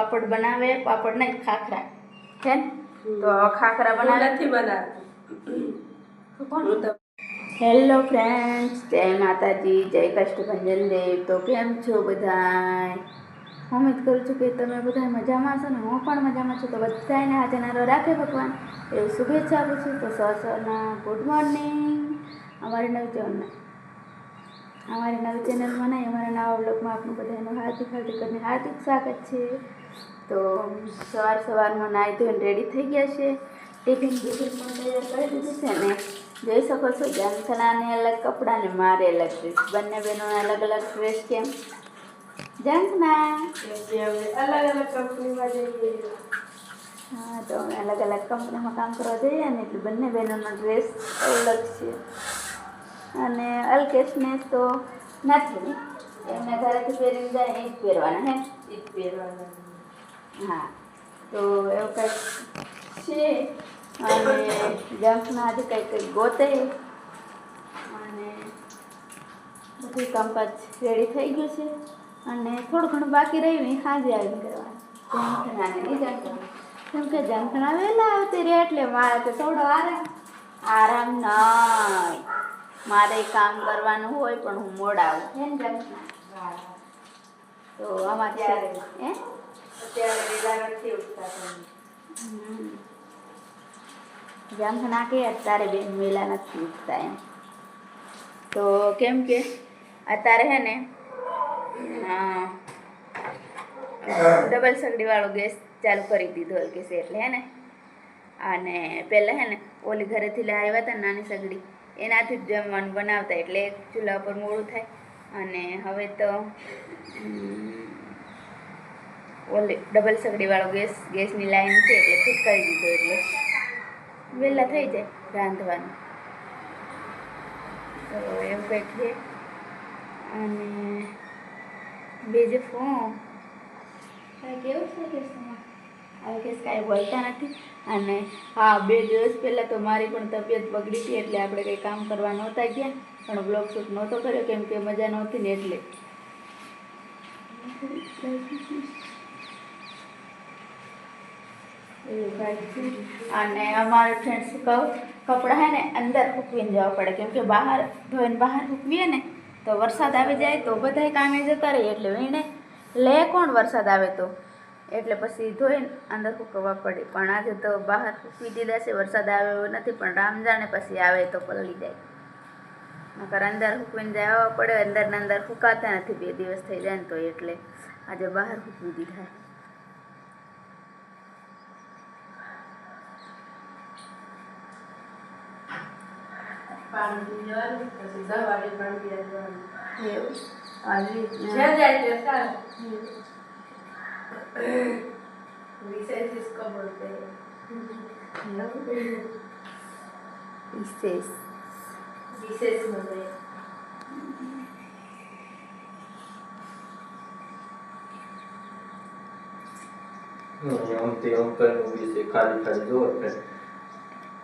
પાપડ બનાવે પાપડ નહીં ખાખરા. છે તો ખાખરા બનાવે. નથી બનાવતી હેલો ફ્રેન્ડ્સ જય માતાજી જય કષ્ટભંજન દેવ. તો કેમ છો બધાય? ઉમેદ કરું છું કે તમે બધા મજામાં છો ને હું પણ મજામાં છું. તો બધાને હાજરનારો રાખે ભગવાન. એવી શુભેચ્છા આપું છું. તો સર સરના ગુડ મોર્નિંગ અમારી નવી ચેનલમાં અમારી નવી ચેનલમાં નહીં અમારા નવા બ્લોગમાં આપણું બધાનું હાર્દિક હાર્દિક અને હાર્દિક સ્વાગત છે. તો સવાર સવારમાં નાહી ધોઈને રેડી થઈ ગયા છે. ટિફિન બિફિન પણ તૈયાર કરી દીધું છે ને. જોઈ શકો છો જાનસલાને અલગ કપડાં ને મારે અલગ ડ્રેસ બંને બહેનોને અલગ અલગ ડ્રેસ કેમ? જાનસના અલગ અલગ કંપનીમાં જઈએ. હા તો અમે અલગ અલગ કંપનીમાં કામ કરવા જઈએ ને એટલે બંને બહેનોનો ડ્રેસ અલગ છે. અને અલ્કેશને તો નથી. એમને ઘરેથી પહેરીને જાય એ જ પહેરવાના હે? એ જ પહેરવાના. હા. તો એવું કંઈક છે? અને જમ્પના આજે કંઈક ગોતે. અને બધું કામકાજ રેડી થઈ ગયું છે. અને થોડું ઘણું બાકી રહ્યું એ સાંજે આવીને કરવાનું. જંખનાને નહીં જંખના કેમ કે જંખના વહેલા આવતી રહે એટલે મારે તો થોડો આરામ. આરામ નહીં મારે કામ કરવાનું હોય પણ હું મોડા આવું હે ને. જંખના તો આમાં ત્યારે. હે અત્યારે વેલા નથી ઉઠતા તમે જંખ નાખે અત્યારે બેન મેલા નથી ઉઠતા એમ. તો કેમ કે અત્યારે હે ને ડબલ સગડીવાળો ગેસ ચાલુ કરી દીધો કે એટલે હે ને, અને પહેલાં હે ને, ઓલી ઘરેથી લઈ આવ્યા હતા નાની સગડી, એનાથી જ જમવાનું બનાવતા એટલે એક ચૂલા ઉપર મોડું થાય. અને હવે તો ઓલી ડબલ સગડીવાળો ગેસ, ગેસની લાઈન છે એટલે ફિટ કરી દીધો એટલે. વહેલા થઈ જાય રાંધવાનું. તો એવું કંઈક છે. અને બીજું ફોન કાંઈ કેવું છે કે હવે કેસ કાંઈ બોલતા નથી. અને હા બે દિવસ પહેલાં તો મારી પણ તબિયત બગડી હતી એટલે આપણે કંઈ કામ કરવા નહોતા ગયા. પણ બ્લોગ શૂટ નહોતો કર્યો કેમ કે મજા નહોતી ને એટલે. અને અમારે ફ્રેન્ડ્સ કપડાં હે ને અંદર સૂકવીને જવા પડે. કેમ કે બહાર ધોઈને બહાર સૂકવીએ ને, તો વરસાદ આવી જાય તો બધાય કામે જતા રહીએ. એટલે વીણે લે કોણ વરસાદ આવે તો? એટલે પછી ધોઈને અંદર સૂકવવા પડે. પણ આજે તો બહાર સૂકવી દીધા છે, વરસાદ આવે એવો નથી, પણ રામ જાણે પછી આવે તો પલળી જાય. નકર અંદર સૂકવીને જવા પડે, અંદર ને અંદર સુકાતા નથી, બે દિવસ થઈ જાય ને તો એટલે આજે બહાર સૂકવી દીધા. સાંજે જવાનું પછી સવારે પણ બે જવાનું એવું?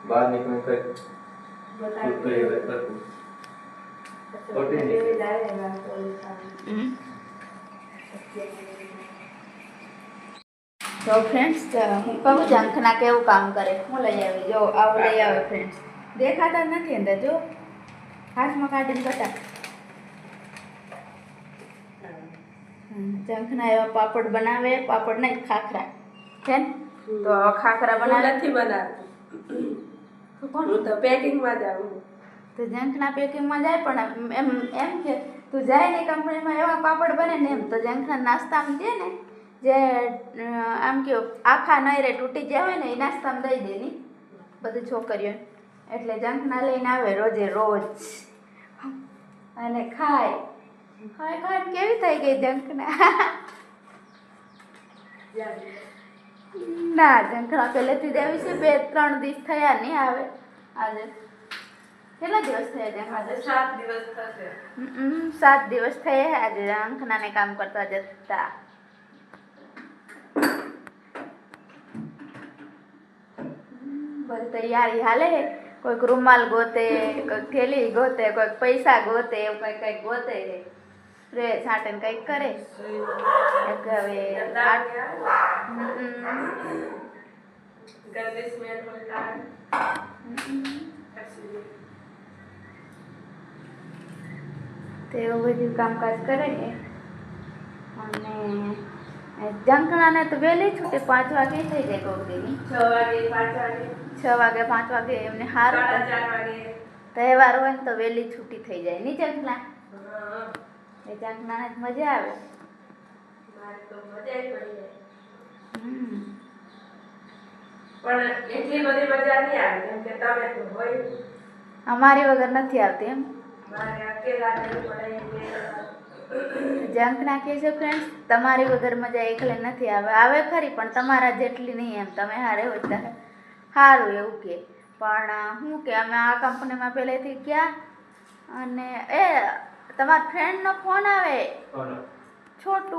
બહાર નીકળે કઈ તો ફ્રેન્ડ્સ હું કહું જંખના કેવું કામ કરે? હું લઈ આવી જો આવું લઈ આવે ફ્રેન્ડ્સ દેખાતા જ નથી અંદર જો. હાથમાં કાઢીને બતા જંખના એવા પાપડ બનાવે પાપડ નહીં ખાખરા. છે ને? તો ખાખરા બનાવે. નથી બનાવતી. કોણ હું તો પેકિંગમાં જ આવું તો જંખના પેકિંગમાં જાય પણ એમ એમ કે તું જાય ને કંપનીમાં એવા પાપડ બને ને એમ. તો જંખના નાસ્તામાં દે ને જે આમ કે આખા નહીં તૂટી ગયા હોય ને એ નાસ્તામાં દઈ દે ની. બધી છોકરીઓ. એટલે જંખના લઈને આવે રોજે રોજ. અને ખાય. ખાય ખાય કેવી થઈ ગઈ જંખના ના જંખના પહેલેથી જ આવી છે બે ત્રણ દિવસ થયા નહીં આવે. આજે કેટલા દિવસ થયા આજે સાત દિવસ થશે. સાત દિવસ થયા આજે અંકનાને કામ કરતા જતા. બધી તૈયારી હાલે કોઈક રૂમાલ ગોતે કોઈક થેલી ગોતે કોઈક પૈસા ગોતે એવું કંઈક કંઈક ગોતે રે રે કંઈક કરે. હવે તો એવું બધું કામકાજ કરે અને જંકણાને તો વહેલી છૂટે પાંચ વાગે થઈ જાય કોકડીની છ વાગે પાંચ વાગે. છ વાગે પાંચ વાગે એમને સારું તહેવાર હોય ને તો વહેલી છૂટી થઈ જાય નહીં જંકણા. એ જંકણાને જ મજા આવે. પણ એટલી બધી મજા નહીં આવે કેમ કે તમે તો હોય. અમારી વગર નથી આવતી એમ. જંક કહે છે ફ્રેન્ડ્સ તમારી વગર મજા એકલે નથી આવે. આવે ખરી પણ તમારા જેટલી નહીં એમ. તમે હારે હોય ત્યારે સારું એવું કે. પણ શું કે અમે આ કંપનીમાં પહેલેથી ગયા અને એ તમારા ફ્રેન્ડનો ફોન આવે. છોટું